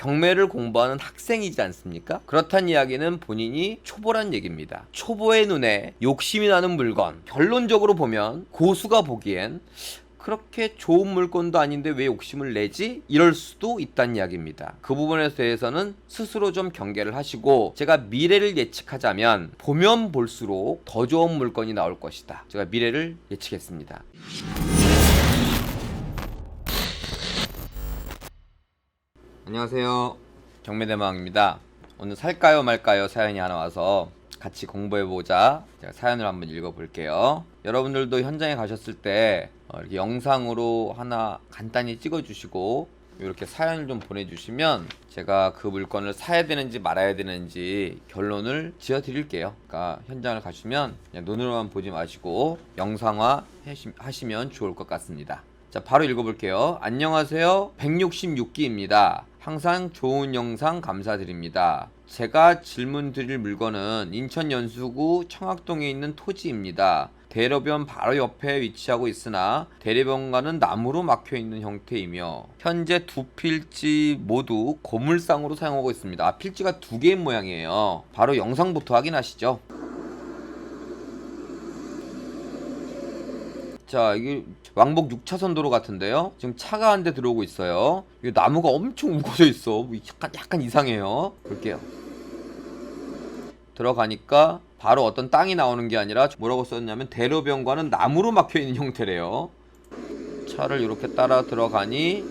경매를 공부하는 학생이지 않습니까? 그렇단 이야기는 본인이 초보란 얘기입니다. 초보의 눈에 욕심이 나는 물건. 결론적으로 보면 고수가 보기엔 그렇게 좋은 물건도 아닌데 왜 욕심을 내지? 이럴 수도 있다는 이야기입니다. 그 부분에 대해서는 스스로 좀 경계를 하시고 제가 미래를 예측하자면 보면 볼수록 더 좋은 물건이 나올 것이다. 제가 미래를 예측했습니다. 안녕하세요. 경매대망입니다. 오늘 살까요 말까요 사연이 하나 와서 같이 공부해보자. 제가 사연을 한번 읽어볼게요. 여러분들도 현장에 가셨을 때 어, 이렇게 영상으로 하나 간단히 찍어주시고 이렇게 사연을 좀 보내주시면 제가 그 물건을 사야 되는지 말아야 되는지 결론을 지어 드릴게요. 그러니까 현장을 가시면 그냥 눈으로만 보지 마시고 영상화 하시- 하시면 좋을 것 같습니다. 자, 바로 읽어볼게요. 안녕하세요. 166기입니다. 항상 좋은 영상 감사드립니다. 제가 질문 드릴 물건은 인천 연수구 청학동에 있는 토지입니다. 대로변 바로 옆에 위치하고 있으나 대로변과는 나무로 막혀 있는 형태이며 현재 두 필지 모두 고물상으로 사용하고 있습니다. 아, 필지가 두 개인 모양이에요. 바로 영상부터 확인하시죠. 자, 이게 왕복 6차선 도로 같은데요. 지금 차가 한 대 들어오고 있어요. 이 나무가 엄청 우거져 있어. 뭐 약간 약간 이상해요. 볼게요. 들어가니까 바로 어떤 땅이 나오는 게 아니라 뭐라고 썼냐면 대로변과는 나무로 막혀 있는 형태래요. 차를 이렇게 따라 들어가니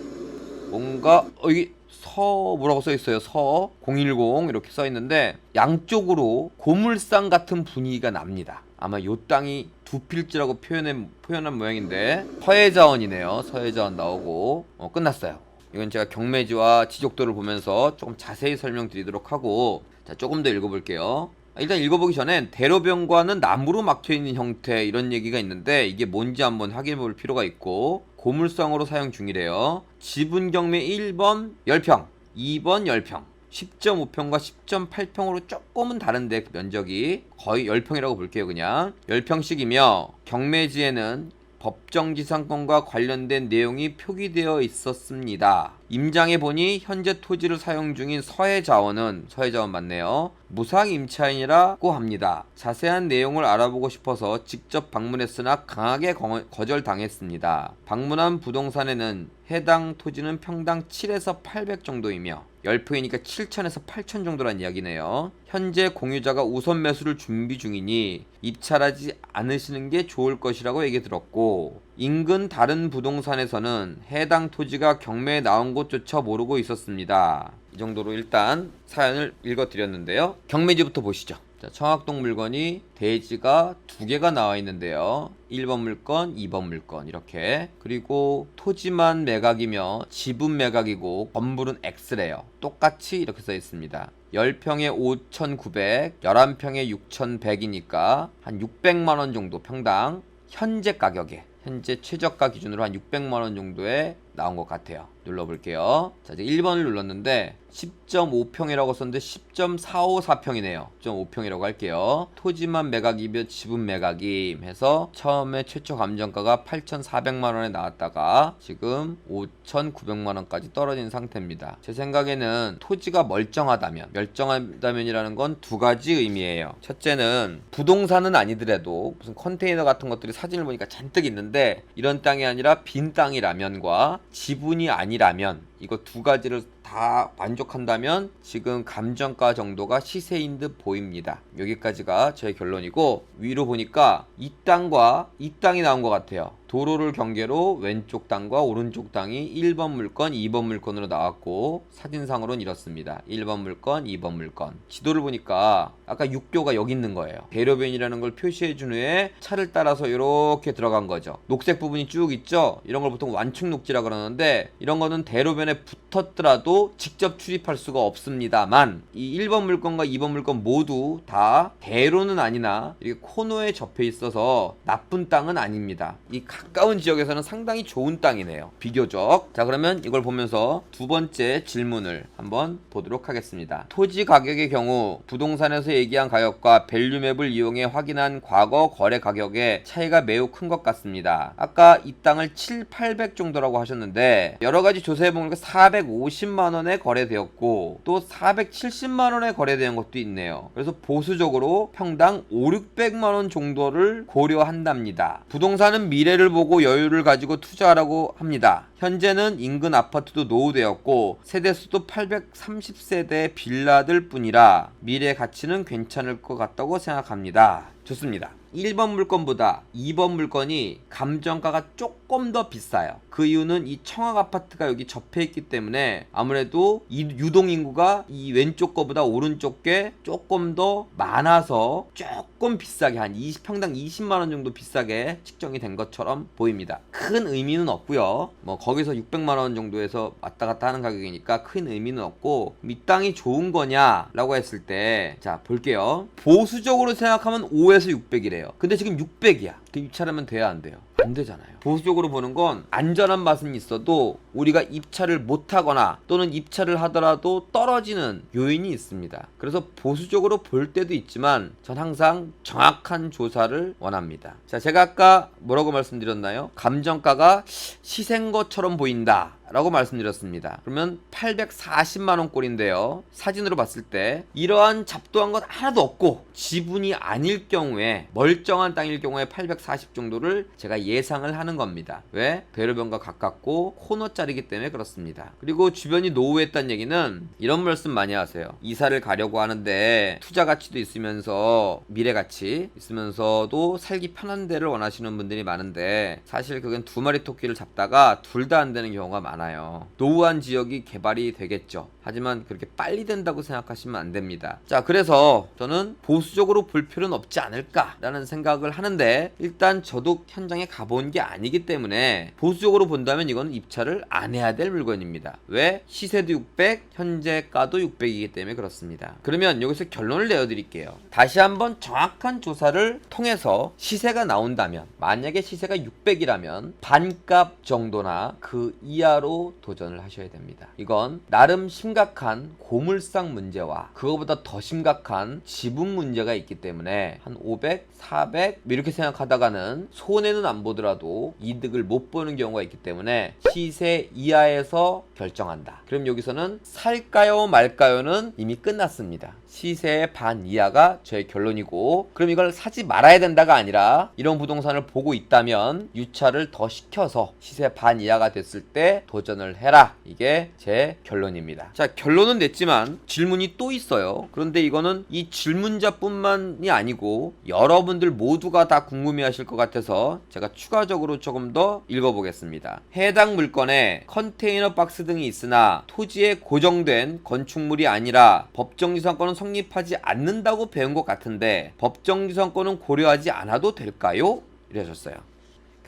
뭔가 어 여기 서 뭐라고 써 있어요. 서 010 이렇게 써 있는데 양쪽으로 고물상 같은 분위기가 납니다. 아마 요 땅이 두 필지라고 표현해 표현한 모양인데 서해자원이네요. 서해자원 나오고 어, 끝났어요. 이건 제가 경매지와 지적도를 보면서 조금 자세히 설명드리도록 하고 자 조금 더 읽어볼게요. 일단 읽어보기 전엔 대로변과는 나무로 막혀 있는 형태 이런 얘기가 있는데 이게 뭔지 한번 확인해 볼 필요가 있고 고물상으로 사용 중이래요. 지분 경매 1번 10평, 2번 10평, 10.5평과 10.8평으로 조금은 다른데 그 면적이 거의 10평이라고 볼게요 그냥 10평씩이며 경매지에는 법정지상권과 관련된 내용이 표기되어 있었습니다. 임장에 보니 현재 토지를 사용 중인 서해자원은 서해자원 맞네요. 무상 임차인이라고 합니다. 자세한 내용을 알아보고 싶어서 직접 방문했으나 강하게 거- 거절당했습니다. 방문한 부동산에는 해당 토지는 평당 7에서 800 정도이며 10평이니까 7천에서 8천 정도란 이야기네요. 현재 공유자가 우선 매수를 준비 중이니 입찰하지 않으시는 게 좋을 것이라고 얘기 들었고 인근 다른 부동산에서는 해당 토지가 경매에 나온 곳조차 모르고 있었습니다. 이 정도로 일단 사연을 읽어드렸는데요. 경매지부터 보시죠. 자, 청학동 물건이 대지가 두 개가 나와 있는데요. 1번 물건, 2번 물건 이렇게 그리고 토지만 매각이며 지분 매각이고 건물은 X래요. 똑같이 이렇게 써 있습니다. 10평에 5,900, 11평에 6,100이니까 한 600만 원 정도 평당 현재 가격에 현재 최저가 기준으로 한 600만 원 정도에 나온 것 같아요. 눌러볼게요. 자, 이제 1번을 눌렀는데 10.5평이라고 썼는데 10.454평이네요. 10.5평이라고 할게요. 토지만 매각이며 지분 매각임 해서 처음에 최초 감정가가 8,400만 원에 나왔다가 지금 5,900만 원까지 떨어진 상태입니다. 제 생각에는 토지가 멀쩡하다면 멀쩡하다면이라는 건 두 가지 의미예요. 첫째는 부동산은 아니더라도 무슨 컨테이너 같은 것들이 사진을 보니까 잔뜩 있는데 이런 땅이 아니라 빈 땅이라면과 지분이 아니라면 이거 두 가지를 다 만족한다면 지금 감정가 정도가 시세인 듯 보입니다. 여기까지가 제 결론이고 위로 보니까 이 땅과 이 땅이 나온 것 같아요. 도로를 경계로 왼쪽 땅과 오른쪽 땅이 1번 물건, 2번 물건으로 나왔고 사진상으로는 이렇습니다. 1번 물건, 2번 물건. 지도를 보니까 아까 육교가 여기 있는 거예요. 대로변이라는 걸 표시해 준 후에 차를 따라서 이렇게 들어간 거죠. 녹색 부분이 쭉 있죠. 이런 걸 보통 완충 녹지라 그러는데 이런 거는 대로변에 붙었더라도 직접 출입할 수가 없습니다만 이 1번 물건과 2번 물건 모두 다 대로는 아니나 이렇게 코너에 접해 있어서 나쁜 땅은 아닙니다. 이 가까운 지역에서는 상당히 좋은 땅이네요. 비교적. 자, 그러면 이걸 보면서 두 번째 질문을 한번 보도록 하겠습니다. 토지 가격의 경우 부동산에서 얘기한 가격과 밸류맵을 이용해 확인한 과거 거래 가격의 차이가 매우 큰 것 같습니다. 아까 이 땅을 7, 800 정도라고 하셨는데 여러 가지 조사해 보니까 450만 원에 거래되었고 또 470만 원에 거래된 것도 있네요. 그래서 보수적으로 평당 5, 600만 원 정도를 고려한답니다. 부동산은 미래를 보고 여유를 가지고 투자하라고 합니다. 현재는 인근 아파트도 노후되었고 세대수도 830세대 빌라들 뿐이라 미래 가치는 괜찮을 것 같다고 생각합니다. 좋습니다. 1번 물건보다 2번 물건이 감정가가 조금 더 비싸요. 그 이유는 이 청학 아파트가 여기 접해 있기 때문에 아무래도 이 유동 인구가 이 왼쪽 거보다 오른쪽 게 조금 더 많아서 조금 비싸게 한 20 평당 20만 원 정도 비싸게 측정이 된 것처럼 보입니다. 큰 의미는 없고요. 뭐 거기서 600만 원 정도에서 왔다 갔다 하는 가격이니까 큰 의미는 없고 이 땅이 좋은 거냐라고 했을 때 자 볼게요. 보수적으로 생각하면 5에서 600이래 요. 근데 지금 600이야. 그 입찰하면 돼야 안 돼요? 안 되잖아요. 보수적으로 보는 건 안전한 맛은 있어도 우리가 입찰을 못 하거나 또는 입찰을 하더라도 떨어지는 요인이 있습니다. 그래서 보수적으로 볼 때도 있지만 전 항상 정확한 조사를 원합니다. 자, 제가 아까 뭐라고 말씀드렸나요? 감정가가 시세인 것처럼 보인다. 라고 말씀드렸습니다. 그러면 840만원 꼴인데요. 사진으로 봤을 때 이러한 잡도한 것 하나도 없고 지분이 아닐 경우에 멀쩡한 땅일 경우에 840 정도를 제가 예상을 하는 겁니다. 왜? 배로변과 가깝고 코너짜리기 때문에 그렇습니다. 그리고 주변이 노후했다는 얘기는 이런 말씀 많이 하세요. 이사를 가려고 하는데 투자 가치도 있으면서 미래 가치 있으면서도 살기 편한 데를 원하시는 분들이 많은데 사실 그건 두 마리 토끼를 잡다가 둘 다 안 되는 경우가 많아요. 많아요. 노후한 지역이 개발이 되겠죠. 하지만 그렇게 빨리 된다고 생각하시면 안 됩니다. 자, 그래서 저는 보수적으로 볼 필요는 없지 않을까라는 생각을 하는데 일단 저도 현장에 가본 게 아니기 때문에 보수적으로 본다면 이건 입찰을 안 해야 될 물건입니다. 왜? 시세도 600, 현재가도 600이기 때문에 그렇습니다. 그러면 여기서 결론을 내어드릴게요. 다시 한번 정확한 조사를 통해서 시세가 나온다면 만약에 시세가 600이라면 반값 정도나 그 이하로 도전을 하셔야 됩니다. 이건 나름 심각한 고물상 문제와 그거보다 더 심각한 지분 문제가 있기 때문에 한 500, 400 이렇게 생각하다가는 손해는 안 보더라도 이득을 못 보는 경우가 있기 때문에 시세 이하에서 결정한다. 그럼 여기서는 살까요 말까요는 이미 끝났습니다. 시세의 반 이하가 저의 결론이고 그럼 이걸 사지 말아야 된다가 아니라 이런 부동산을 보고 있다면 유찰을 더 시켜서 시세 반 이하가 됐을 때 도전을 해라. 이게 제 결론입니다. 자, 결론은 냈지만 질문이 또 있어요. 그런데 이거는 이 질문자뿐만이 아니고 여러분들 모두가 다 궁금해 하실 것 같아서 제가 추가적으로 조금 더 읽어보겠습니다. 해당 물건에 컨테이너 박스 등이 있으나 토지에 고정된 건축물이 아니라 법정지상권은 성립하지 않는다고 배운 것 같은데 법정지상권은 고려하지 않아도 될까요? 이러셨어요.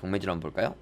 경매질 한번 볼까요?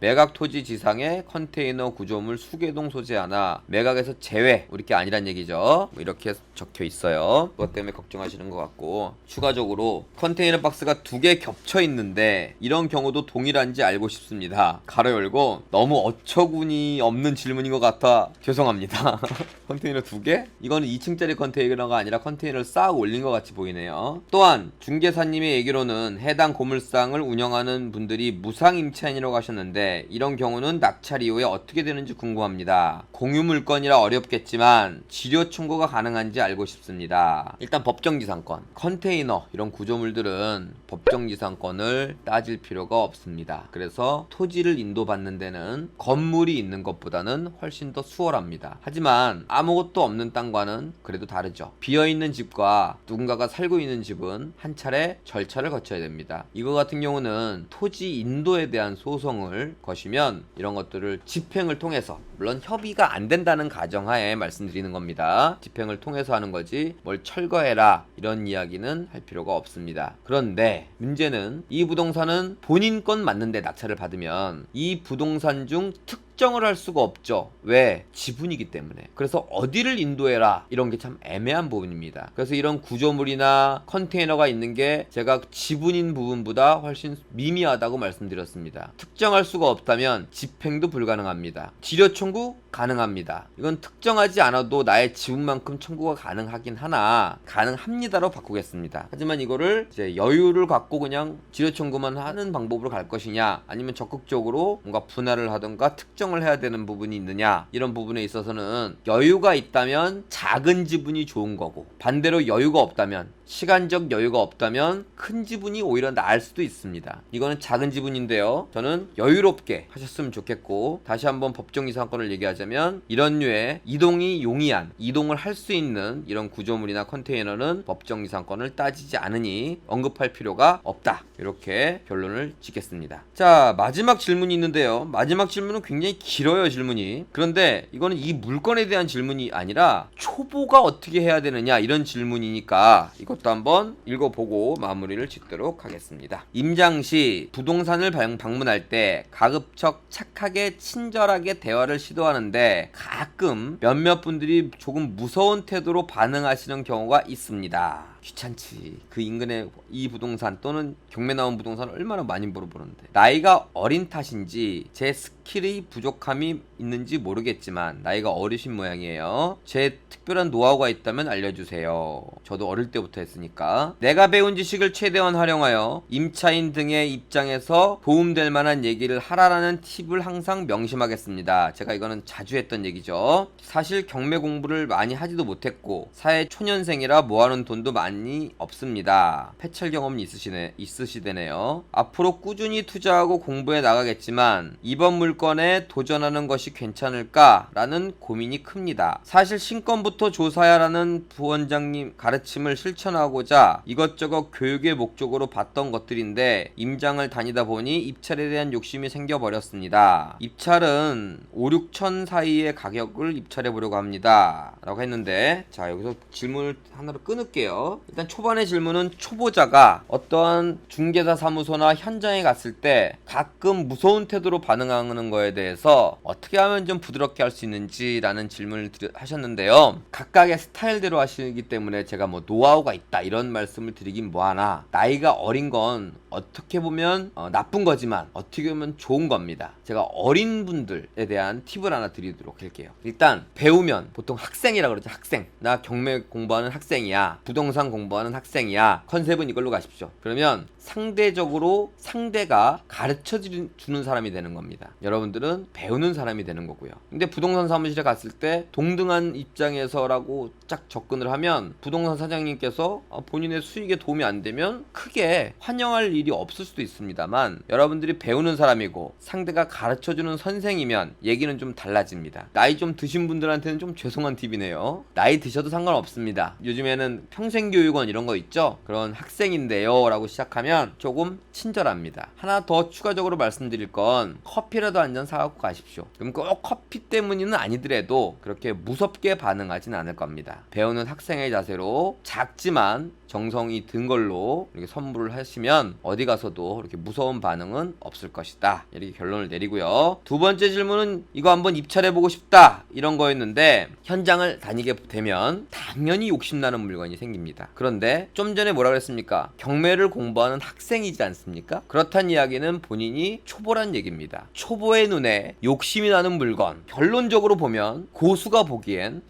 매각 토지 지상에 컨테이너 구조물 수계동 소재 하나 매각에서 제외 우리 게 아니란 얘기죠. 뭐 이렇게 적혀 있어요. 그것 때문에 걱정하시는 것 같고 추가적으로 컨테이너 박스가 두 개 겹쳐 있는데 이런 경우도 동일한지 알고 싶습니다. 가로 열고 너무 어처구니 없는 질문인 것 같아 죄송합니다. 컨테이너 두 개? 이거는 2층짜리 컨테이너가 아니라 컨테이너를 쌓아 올린 것 같이 보이네요. 또한 중개사님의 얘기로는 해당 고물상을 운영하는 분들이 무상임차인이라고 하셨는데 이런 경우는 낙찰 이후에 어떻게 되는지 궁금합니다. 공유 물건이라 어렵겠지만 지료 청구가 가능한지 알고 싶습니다. 일단 법정지상권, 컨테이너 이런 구조물들은 법정지상권을 따질 필요가 없습니다. 그래서 토지를 인도받는 데는 건물이 있는 것보다는 훨씬 더 수월합니다. 하지만 아무것도 없는 땅과는 그래도 다르죠. 비어있는 집과 누군가가 살고 있는 집은 한 차례 절차를 거쳐야 됩니다. 이거 같은 경우는 토지 인도에 대한 소송을 것이면 이런 것들을 집행을 통해서 물론 협의가 안 된다는 가정하에 말씀드리는 겁니다. 집행을 통해서 하는 거지 뭘 철거해라 이런 이야기는 할 필요가 없습니다. 그런데 문제는 이 부동산은 본인 건 맞는데 낙찰을 받으면 이 부동산 중 특. 특정을 할 수가 없죠. 왜? 지분이기 때문에. 그래서 어디를 인도해라 이런 게 참 애매한 부분입니다. 그래서 이런 구조물이나 컨테이너가 있는 게 제가 지분인 부분보다 훨씬 미미하다고 말씀드렸습니다. 특정할 수가 없다면 집행도 불가능합니다. 지료 청구 가능합니다. 이건 특정하지 않아도 나의 지분만큼 청구가 가능하긴 하나 가능합니다로 바꾸겠습니다. 하지만 이거를 이제 여유를 갖고 그냥 지료 청구만 하는 방법으로 갈 것이냐 아니면 적극적으로 뭔가 분할을 하던가 특정 설정을 해야 되는 부분이 있느냐? 이런 부분에 있어서는 여유가 있다면 작은 지분이 좋은 거고 반대로 여유가 없다면 시간적 여유가 없다면 큰 지분이 오히려 나을 수도 있습니다. 이거는 작은 지분인데요. 저는 여유롭게 하셨으면 좋겠고 다시 한번 법정 이상권을 얘기하자면 이런 류의 이동이 용이한 이동을 할 수 있는 이런 구조물이나 컨테이너는 법정 이상권을 따지지 않으니 언급할 필요가 없다. 이렇게 결론을 짓겠습니다. 자 마지막 질문이 있는데요. 마지막 질문은 굉장히 길어요 질문이. 그런데 이거는 이 물건에 대한 질문이 아니라 초보가 어떻게 해야 되느냐 이런 질문이니까 이 것도 한번 읽어보고 마무리를 짓도록 하겠습니다. 임장시 부동산을 방- 방문할 때 가급적 착하게 친절하게 대화를 시도하는데 가끔 몇몇 분들이 조금 무서운 태도로 반응하시는 경우가 있습니다. 귀찮지. 그 인근에 이 부동산 또는 경매 나온 부동산 얼마나 많이 물어보는데 나이가 어린 탓인지 제 스킬이 부족함이 있는지 모르겠지만 나이가 어리신 모양이에요. 제 특별한 노하우가 있다면 알려주세요. 저도 어릴 때부터 했으니까 내가 배운 지식을 최대한 활용하여 임차인 등의 입장에서 도움될 만한 얘기를 하라라는 팁을 항상 명심하겠습니다. 제가 이거는 자주 했던 얘기죠. 사실 경매 공부를 많이 하지도 못했고 사회 초년생이라 모아놓은 돈도 많이 없습니다. 패철 경험이 있으시네 있으시대네요. 앞으로 꾸준히 투자하고 공부해 나가겠지만 이번 물건에 도전하는 것이 괜찮을까라는 고민이 큽니다. 사실 신권부터 조사야라는 부원장님 가르침을 실천하고자 이것저것 교육의 목적으로 봤던 것들인데 임장을 다니다 보니 입찰에 대한 욕심이 생겨버렸습니다. 입찰은 5, 6천 사이의 가격을 입찰해 보려고 합니다. 라고 했는데 자 여기서 질문을 하나로 끊을게요. 일단 초반의 질문은 초보자가 어떠한 중개사 사무소나 현장에 갔을 때 가끔 무서운 태도로 반응하는 거에 대해서 어떻게 하면 좀 부드럽게 할 수 있는지라는 질문을 드려- 하셨는데요. 각각의 스타일대로 하시기 때문에 제가 뭐 노하우가 있다 이런 말씀을 드리긴 뭐하나 나이가 어린 건 어떻게 보면 어, 나쁜 거지만 어떻게 보면 좋은 겁니다. 제가 어린 분들에 대한 팁을 하나 드리도록 할게요. 일단 배우면 보통 학생이라 그러죠. 학생. 나 경매 공부하는 학생이야. 부동산 공부하는 학생이야. 컨셉은 이걸로 가십시오. 그러면 상대적으로 상대가 가르쳐 주- 주는 사람이 되는 겁니다. 여러분들은 배우는 사람이 되는 거고요. 근데 부동산 사무실에 갔을 때 동등한 입장에서라고 짝 접근을 하면 부동산 사장님께서 어, 본인의 수익에 도움이 안 되면 크게 환영할 일이 없을 수도 있습니다만 여러분들이 배우는 사람이고 상대가 가르쳐 주는 선생이면 얘기는 좀 달라집니다. 나이 좀 드신 분들한테는 좀 죄송한 팁이네요. 나이 드셔도 상관없습니다. 요즘에는 평생교육원 이런 거 있죠? 그런 학생인데요. 라고 시작하 면 조금 친절합니다. 하나 더 추가적으로 말씀드릴 건 커피라도 한 잔 사갖고 가십시오. 그럼 꼭 커피 때문이는 아니더라도 그렇게 무섭게 반응하진 않을 겁니다. 배우는 학생의 자세로 작지만 정성이 든 걸로 이렇게 선물을 하시면 어디 가서도 이렇게 무서운 반응은 없을 것이다. 이렇게 결론을 내리고요. 두 번째 질문은 이거 한번 입찰해 보고 싶다. 이런 거였는데 현장을 다니게 되면 당연히 욕심나는 물건이 생깁니다. 그런데 좀 전에 뭐라 그랬습니까? 경매를 공부하는 학생이지 않습니까? 그렇단 이야기는 본인이 초보란 얘기입니다. 초보의 눈에 욕심이 나는 물건. 결론적으로 보면 고수가 보기엔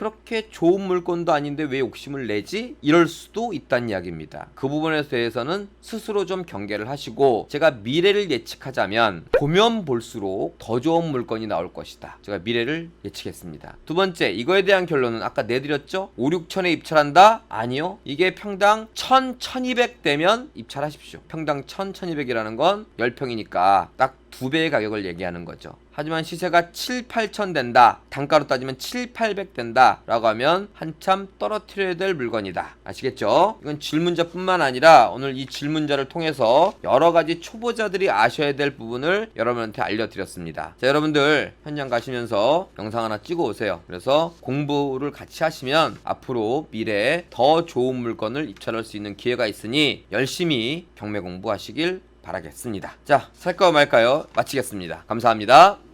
그렇게 좋은 물건도 아닌데 왜 욕심을 내지? 이럴 수도 있다는 이야기입니다. 그 부분에 대해서는 스스로 좀 경계를 하시고 제가 미래를 예측하자면 보면 볼수록 더 좋은 물건이 나올 것이다. 제가 미래를 예측했습니다. 두 번째, 이거에 대한 결론은 아까 내드렸죠? 5, 6천에 입찰한다? 아니요. 이게 평당 1000, 1200 되면 입찰하십시오. 평당 1000, 1200이라는 건 10평이니까 딱 두 배의 가격을 얘기하는 거죠. 하지만 시세가 7, 8천 된다. 단가로 따지면 7, 800 된다. 라고 하면 한참 떨어뜨려야 될 물건이다. 아시겠죠? 이건 질문자뿐만 아니라 오늘 이 질문자를 통해서 여러 가지 초보자들이 아셔야 될 부분을 여러분한테 알려드렸습니다. 자, 여러분들 현장 가시면서 영상 하나 찍어 오세요. 그래서 공부를 같이 하시면 앞으로 미래에 더 좋은 물건을 입찰할 수 있는 기회가 있으니 열심히 경매 공부하시길 바라겠습니다. 자, 살까요 말까요? 마치겠습니다. 감사합니다.